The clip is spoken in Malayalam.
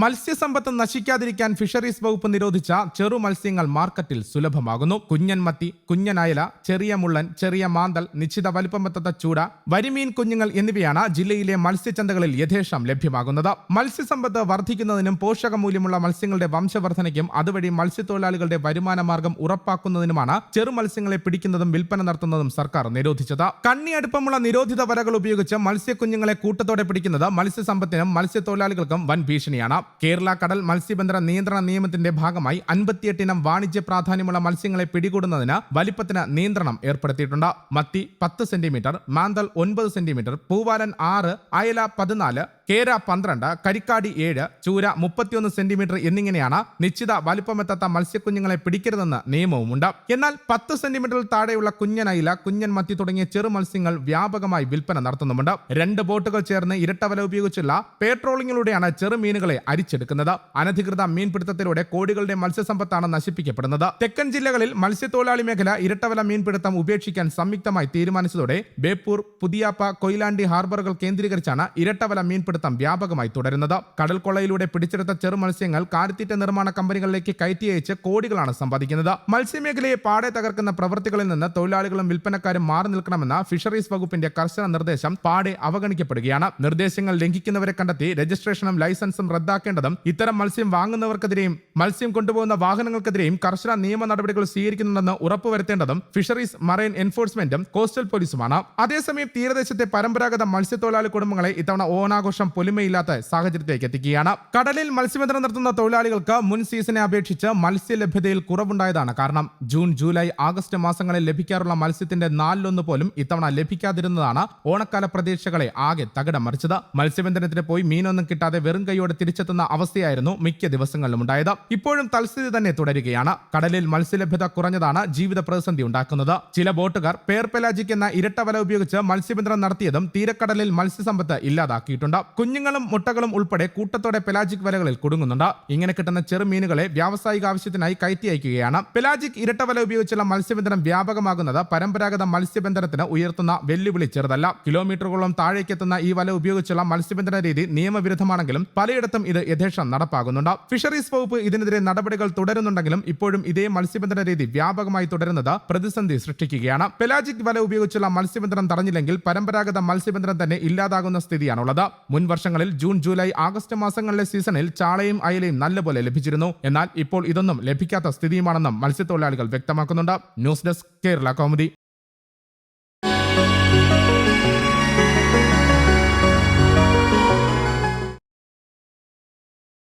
മത്സ്യസമ്പത്ത് നശിക്കാതിരിക്കാൻ ഫിഷറീസ് വകുപ്പ് നിരോധിച്ച ചെറു മത്സ്യങ്ങൾ മാർക്കറ്റിൽ സുലഭമാകുന്നു. കുഞ്ഞൻമത്തി മത്തി കുഞ്ഞൻ അയല ചെറിയ മുള്ളൻ ചെറിയ മാന്തൽ നിശ്ചിത വലുപ്പമെത്തത്ത ചൂട വരിമീൻ കുഞ്ഞുങ്ങൾ എന്നിവയാണ് ജില്ലയിലെ മത്സ്യചന്തകളിൽ യഥേഷ്ടം ലഭ്യമാകുന്നത്. മത്സ്യസമ്പത്ത് വർദ്ധിക്കുന്നതിനും പോഷകമൂല്യമുള്ള മത്സ്യങ്ങളുടെ വംശവർദ്ധനയ്ക്കും അതുവഴി മത്സ്യത്തൊഴിലാളികളുടെ വരുമാന മാർഗം ഉറപ്പാക്കുന്നതിനുമാണ് ചെറു മത്സ്യങ്ങളെ പിടിക്കുന്നതും വിൽപ്പന നടത്തുന്നതും സർക്കാർ നിരോധിച്ചത്. കണ്ണി അടുപ്പമുള്ള നിരോധിത വരകൾ ഉപയോഗിച്ച് മത്സ്യക്കുഞ്ഞുങ്ങളെ കൂട്ടത്തോടെ പിടിക്കുന്നത് മത്സ്യസമ്പത്തിനും മത്സ്യത്തൊഴിലാളികൾക്കും വൻ ഭീഷണിയാണ്. കേരള കടൽ മത്സ്യബന്ധന നിയന്ത്രണ നിയമത്തിന്റെ ഭാഗമായി അൻപത്തിയെട്ടിനം വാണിജ്യ പ്രാധാന്യമുള്ള മത്സ്യങ്ങളെ പിടികൂടുന്നതിന് വലിപ്പത്തിന് നിയന്ത്രണം ഏർപ്പെടുത്തിയിട്ടുണ്ട്. മത്തി പത്ത് സെന്റിമീറ്റർ മാന്തൽ ഒൻപത് സെന്റിമീറ്റർ പൂവാലൻ ആറ് അയല പതിനാല് കേര പന്ത്രണ്ട് കരിക്കാടി ഏഴ് ചൂര മുപ്പത്തിയൊന്ന് സെന്റിമീറ്റർ എന്നിങ്ങനെയാണ് നിശ്ചിത വലിപ്പമെത്താത്ത മത്സ്യക്കുഞ്ഞുങ്ങളെ പിടിക്കരുതെന്ന് നിയമവുമുണ്ട്. എന്നാൽ പത്ത് സെന്റിമീറ്ററിൽ താഴെയുള്ള കുഞ്ഞനയില കുഞ്ഞൻ മത്തി തുടങ്ങിയ ചെറു മത്സ്യങ്ങൾ വ്യാപകമായി വിൽപ്പന നടത്തുന്നുമുണ്ട്. രണ്ട് ബോട്ടുകൾ ചേർന്ന് ഇരട്ടവല ഉപയോഗിച്ചുള്ള പേട്രോളിങ്ങിലൂടെയാണ് ചെറുമീനുകളെ അരിച്ചെടുക്കുന്നത്. അനധികൃത മീൻപിടുത്തത്തിലൂടെ കോടികളുടെ മത്സ്യസമ്പത്താണ് നശിപ്പിക്കപ്പെടുന്നത്. തെക്കൻ ജില്ലകളിൽ മത്സ്യത്തൊഴിലാളി മേഖല ഇരട്ടവല മീൻപിടുത്തം ഉപേക്ഷിക്കാൻ സംയുക്തമായി തീരുമാനിച്ചതോടെ ബേപ്പൂർ പുതിയാപ്പ കൊയിലാണ്ടി ഹാർബറുകൾ കേന്ദ്രീകരിച്ചാണ് ഇരട്ടവല മീൻപിടുത്തം വ്യാപകമായി തുടരുന്നത്. കടൽക്കൊള്ളയിലൂടെ പിടിച്ചെടുത്ത ചെറു മത്സ്യങ്ങൾ കാലിത്തീറ്റ നിർമ്മാണ കമ്പനികളിലേക്ക് കയറ്റി അയച്ച് കോടികളാണ് സമ്പാദിക്കുന്നത്. മത്സ്യമേഖലയെ പാടെ തകർക്കുന്ന പ്രവൃത്തികളിൽ നിന്ന് തൊഴിലാളികളും വിൽപ്പനക്കാരും മാറി നിൽക്കണമെന്ന ഫിഷറീസ് വകുപ്പിന്റെ കർശന നിർദ്ദേശം പാടെ അവഗണിക്കപ്പെടുകയാണ്. നിർദ്ദേശങ്ങൾ ലംഘിക്കുന്നവരെ കണ്ടെത്തി രജിസ്ട്രേഷനും ലൈസൻസും റദ്ദാക്കേണ്ടതും ഇത്തരം മത്സ്യം വാങ്ങുന്നവർക്കെതിരെയും മത്സ്യം കൊണ്ടുപോകുന്ന വാഹനങ്ങൾക്കെതിരെയും കർശന നിയമ നടപടികൾ സ്വീകരിക്കുന്നുണ്ടെന്ന് ഉറപ്പുവരുത്തേണ്ടതും ഫിഷറീസ് മറൈൻ എൻഫോഴ്സ്മെന്റും കോസ്റ്റൽ പോലീസുമാണ്. അതേസമയം തീരദേശത്തെ പരമ്പരാഗത മത്സ്യത്തൊഴിലാളി കുടുംബങ്ങളെ ഇത്തവണ ഓണാഘോഷം പൊലിമയില്ലാത്ത സാഹചര്യത്തിലേക്ക് എത്തിക്കുകയാണ്. കടലിൽ മത്സ്യബന്ധനം നടത്തുന്ന തൊഴിലാളികൾക്ക് മുൻ സീസണെ അപേക്ഷിച്ച് മത്സ്യലഭ്യതയിൽ കുറവുണ്ടായതാണ് കാരണം ജൂൺ ജൂലൈ ആഗസ്റ്റ് മാസങ്ങളിൽ ലഭിക്കാറുള്ള മത്സ്യത്തിന്റെ നാലിലൊന്ന് പോലും ഇത്തവണ ലഭിക്കാതിരുന്നതാണ് ഓണക്കാല പ്രതീക്ഷകളെ ആകെ തകിടം മറിച്ചത്. മത്സ്യബന്ധനത്തിന് പോയി മീനൊന്നും കിട്ടാതെ വെറും കൈയോടെ തിരിച്ചെത്തുന്ന അവസ്ഥയായിരുന്നു മിക്ക ദിവസങ്ങളിലും ഉണ്ടായത്. ഇപ്പോഴും തൽസ്ഥിതി തന്നെ തുടരുകയാണ്. കടലിൽ മത്സ്യലഭ്യത കുറഞ്ഞതാണ് ജീവിത പ്രതിസന്ധി ഉണ്ടാക്കുന്നത്. ചില ബോട്ടുകാർ പേർ പെലാജിക് എന്ന ഇരട്ട വല ഉപയോഗിച്ച് മത്സ്യബന്ധനം നടത്തിയതും തീരക്കടലിൽ മത്സ്യസമ്പത്ത് ഇല്ലാതാക്കിയിട്ടുണ്ട്. കുഞ്ഞുങ്ങളും മുട്ടകളും ഉൾപ്പെടെ കൂട്ടത്തോടെ പെലാജിക് വലകളിൽ കുടുങ്ങുന്നുണ്ട്. ഇങ്ങനെ കിട്ടുന്ന ചെറുമീനുകളെ വ്യാവസായിക ആവശ്യത്തിനായി കയറ്റി അയക്കുകയാണ്. പെലാജിക് ഇരട്ടവല ഉപയോഗിച്ചുള്ള മത്സ്യബന്ധനം വ്യാപകമാകുന്നത് പരമ്പരാഗത മത്സ്യബന്ധനത്തിന് ഉയർത്തുന്ന വെല്ലുവിളി ചെറുതല്ല. കിലോമീറ്ററുകളോളം താഴേക്കെത്തുന്ന ഈ വല ഉപയോഗിച്ചുള്ള മത്സ്യബന്ധന രീതി നിയമവിരുദ്ധമാണെങ്കിലും പലയിടത്തും ഇത് യഥേഷ്ടം നടപ്പാകുന്നുണ്ട് ഫിഷറീസ് വകുപ്പ് ഇതിനെതിരെ നടപടികൾ തുടരുന്നുണ്ടെങ്കിലും ഇപ്പോഴും ഇതേ മത്സ്യബന്ധന രീതി വ്യാപകമായി തുടരുന്നത് പ്രതിസന്ധി സൃഷ്ടിക്കുകയാണ്. പെലാജിക് വല ഉപയോഗിച്ചുള്ള മത്സ്യബന്ധനം തടഞ്ഞില്ലെങ്കിൽ പരമ്പരാഗത മത്സ്യബന്ധനം തന്നെ ഇല്ലാതാകുന്ന സ്ഥിതിയാണുള്ളത്. മുൻ വർഷങ്ങളിൽ ജൂൺ ജൂലൈ ആഗസ്റ്റ് മാസങ്ങളിലെ സീസണിൽ ചാളയും അയലയും നല്ലപോലെ ലഭിച്ചിരുന്നു. എന്നാൽ ഇപ്പോൾ ഇതൊന്നും ലഭിക്കാത്ത സ്ഥിതിയുമാണെന്നും മത്സ്യത്തൊഴിലാളികൾ വ്യക്തമാക്കുന്നുണ്ട്. News desk Kerala Kaumudi.